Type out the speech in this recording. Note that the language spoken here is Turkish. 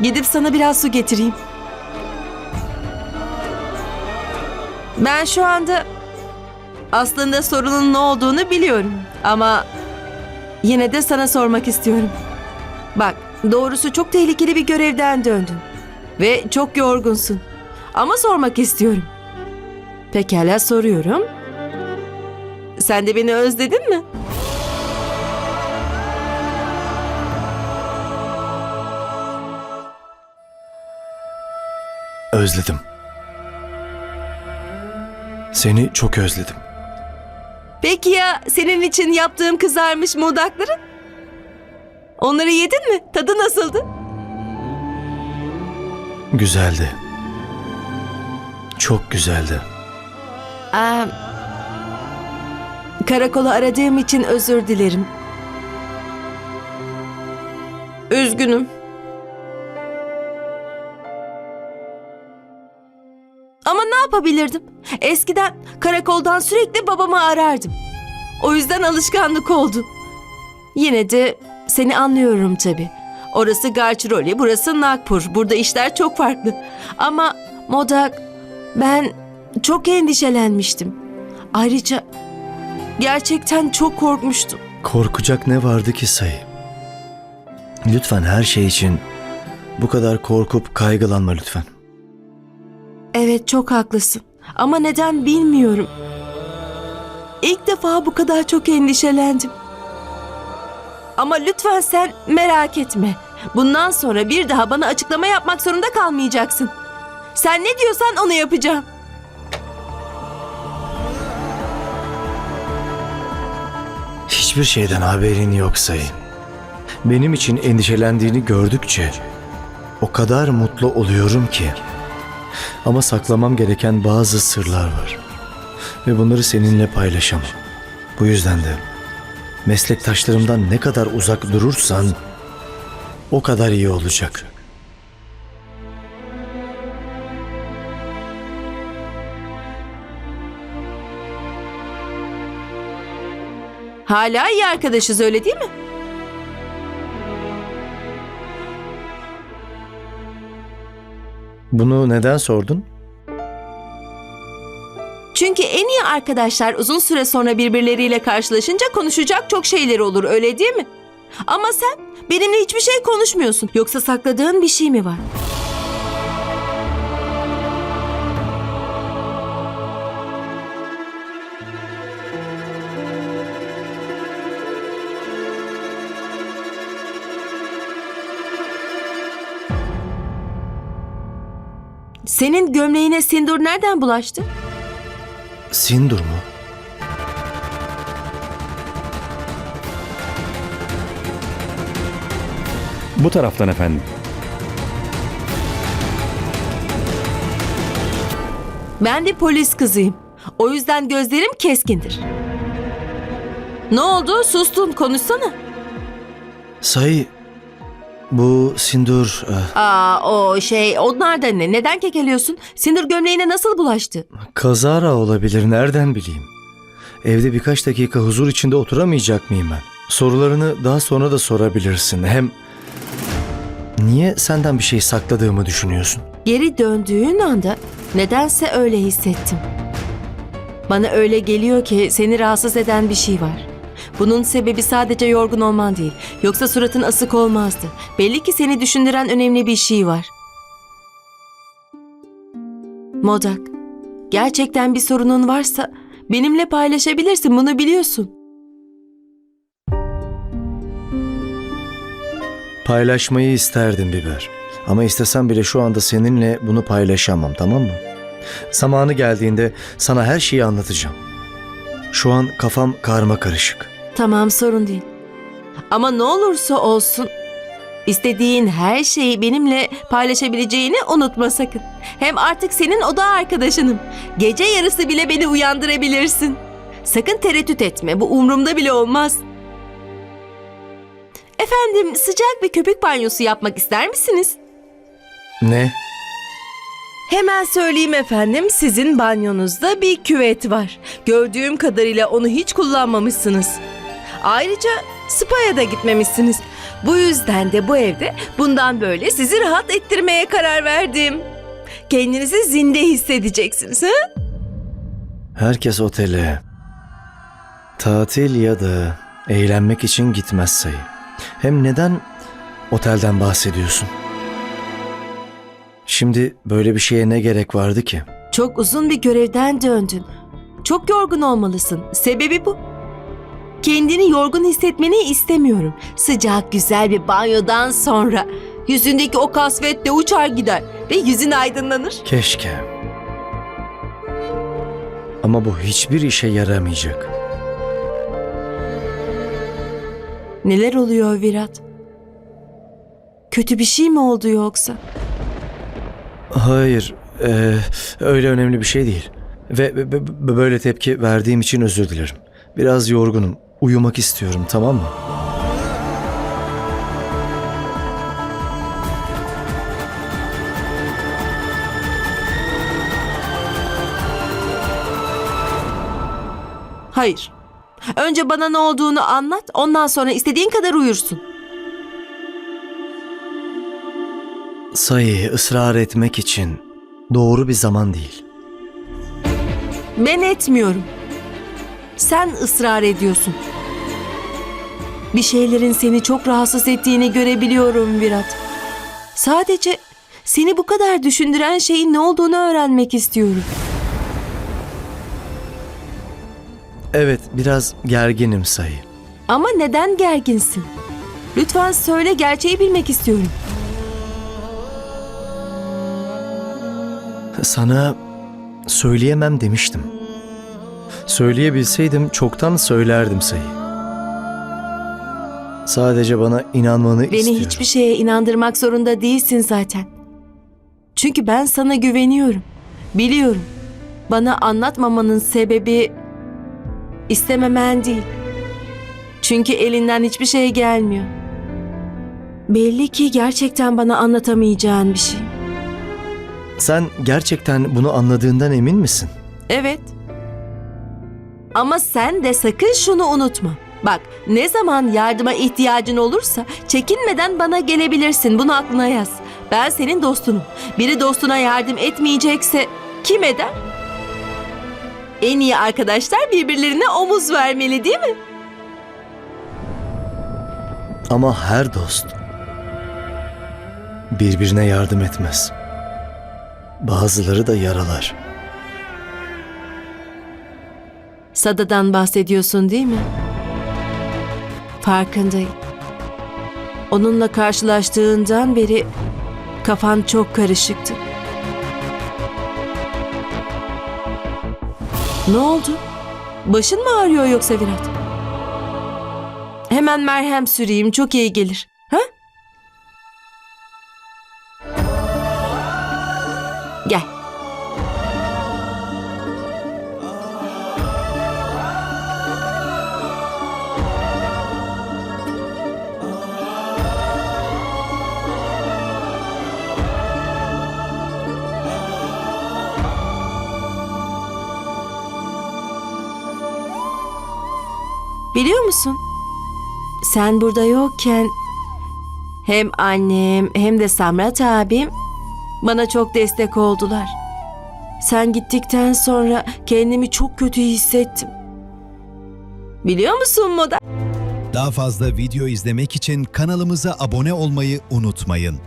Gidip sana biraz su getireyim. Ben şu anda aslında sorunun ne olduğunu biliyorum ama yine de sana sormak istiyorum. Bak, doğrusu çok tehlikeli bir görevden döndün ve çok yorgunsun. Ama sormak istiyorum. Pekala soruyorum. Sen de beni özledin mi? Özledim. Seni çok özledim. Peki ya senin için yaptığım kızarmış modakları? Onları yedin mi? Tadı nasıldı? Güzeldi. Çok güzeldi. Aa, karakolu aradığım için özür dilerim. Üzgünüm. Yapabilirdim? Eskiden karakoldan sürekli babamı arardım. O yüzden alışkanlık oldu. Yine de seni anlıyorum tabii. Orası Garchiroli, burası Nagpur. Burada işler çok farklı. Ama Modak, ben çok endişelenmiştim. Ayrıca gerçekten çok korkmuştum. Korkacak ne vardı ki sayı? Lütfen her şey için bu kadar korkup kaygılanma lütfen. Evet çok haklısın. Ama neden bilmiyorum. İlk defa bu kadar çok endişelendim. Ama lütfen sen merak etme. Bundan sonra bir daha bana açıklama yapmak zorunda kalmayacaksın. Sen ne diyorsan onu yapacağım. Hiçbir şeyden haberin yok sayı. Benim için endişelendiğini gördükçe o kadar mutlu oluyorum ki. Ama saklamam gereken bazı sırlar var. Ve bunları seninle paylaşamam. Bu yüzden de meslektaşlarımdan ne kadar uzak durursan o kadar iyi olacak. Hala iyi arkadaşız öyle değil mi? Bunu neden sordun? Çünkü en iyi arkadaşlar uzun süre sonra birbirleriyle karşılaşınca konuşacak çok şeyleri olur öyle değil mi? Ama sen benimle hiçbir şey konuşmuyorsun. Yoksa sakladığın bir şey mi var? Senin gömleğine sindur nereden bulaştı? Sindur mu? Bu taraftan efendim. Ben de polis kızıyım. O yüzden gözlerim keskindir. Ne oldu? Sustun. Konuşsana. Sayı bu sindur eh, Aa o şey onlar da ne? Neden kekeliyorsun? Sinir gömleğine nasıl bulaştı? kazara olabilir nereden bileyim? Evde birkaç dakika huzur içinde oturamayacak mıyım ben? Sorularını daha sonra da sorabilirsin. Hem niye senden bir şey sakladığımı düşünüyorsun? Geri döndüğün anda nedense öyle hissettim. Bana öyle geliyor ki seni rahatsız eden bir şey var. Bunun sebebi sadece yorgun olman değil. Yoksa suratın asık olmazdı. Belli ki seni düşündüren önemli bir şey var. Modak, gerçekten bir sorunun varsa benimle paylaşabilirsin bunu biliyorsun. Paylaşmayı isterdim Biber. Ama istesem bile şu anda seninle bunu paylaşamam tamam mı? Zamanı geldiğinde sana her şeyi anlatacağım. Şu an kafam karma karışık. Tamam sorun değil. Ama ne olursa olsun istediğin her şeyi benimle paylaşabileceğini unutma sakın. Hem artık senin oda arkadaşınım. Gece yarısı bile beni uyandırabilirsin. Sakın tereddüt etme. Bu umurumda bile olmaz. Efendim sıcak bir köpük banyosu yapmak ister misiniz? Ne? Hemen söyleyeyim efendim sizin banyonuzda bir küvet var. Gördüğüm kadarıyla onu hiç kullanmamışsınız. Ayrıca spa'ya da gitmemişsiniz. Bu yüzden de bu evde bundan böyle sizi rahat ettirmeye karar verdim. Kendinizi zinde hissedeceksiniz. Ha? Herkes otele tatil ya da eğlenmek için gitmez sayı. Hem neden otelden bahsediyorsun? Şimdi böyle bir şeye ne gerek vardı ki? Çok uzun bir görevden döndün. Çok yorgun olmalısın. Sebebi bu. Kendini yorgun hissetmeni istemiyorum. Sıcak güzel bir banyodan sonra yüzündeki o kasvet de uçar gider ve yüzün aydınlanır. Keşke. Ama bu hiçbir işe yaramayacak. Neler oluyor Virat? Kötü bir şey mi oldu yoksa? Hayır, eee, öyle önemli bir şey değil. Ve böyle tepki verdiğim için özür dilerim. Biraz yorgunum. Uyumak istiyorum, tamam mı? Hayır. Önce bana ne olduğunu anlat, ondan sonra istediğin kadar uyursun. Sayı ısrar etmek için doğru bir zaman değil. Ben etmiyorum. Sen ısrar ediyorsun. Bir şeylerin seni çok rahatsız ettiğini görebiliyorum Virat. Sadece seni bu kadar düşündüren şeyin ne olduğunu öğrenmek istiyorum. Evet, biraz gerginim sayı. Ama neden gerginsin? Lütfen söyle gerçeği bilmek istiyorum. Sana söyleyemem demiştim. Söyleyebilseydim çoktan söylerdim sayı. Sadece bana inanmanı Beni istiyorum. hiçbir şeye inandırmak zorunda değilsin zaten. Çünkü ben sana güveniyorum. Biliyorum. Bana anlatmamanın sebebi istememen değil. Çünkü elinden hiçbir şey gelmiyor. Belli ki gerçekten bana anlatamayacağın bir şey. Sen gerçekten bunu anladığından emin misin? Evet. Ama sen de sakın şunu unutma. Bak ne zaman yardıma ihtiyacın olursa çekinmeden bana gelebilirsin. Bunu aklına yaz. Ben senin dostunum. Biri dostuna yardım etmeyecekse kim eder? En iyi arkadaşlar birbirlerine omuz vermeli değil mi? Ama her dost birbirine yardım etmez. Bazıları da yaralar. Sada'dan bahsediyorsun değil mi? Farkındayım. Onunla karşılaştığından beri kafan çok karışıktı. Ne oldu? Başın mı ağrıyor yoksa Virat? Hemen merhem süreyim çok iyi gelir. Ha? Gel. Biliyor musun? Sen burada yokken hem annem hem de Samrat abim bana çok destek oldular. Sen gittikten sonra kendimi çok kötü hissettim. Biliyor musun Moda? Daha fazla video izlemek için kanalımıza abone olmayı unutmayın.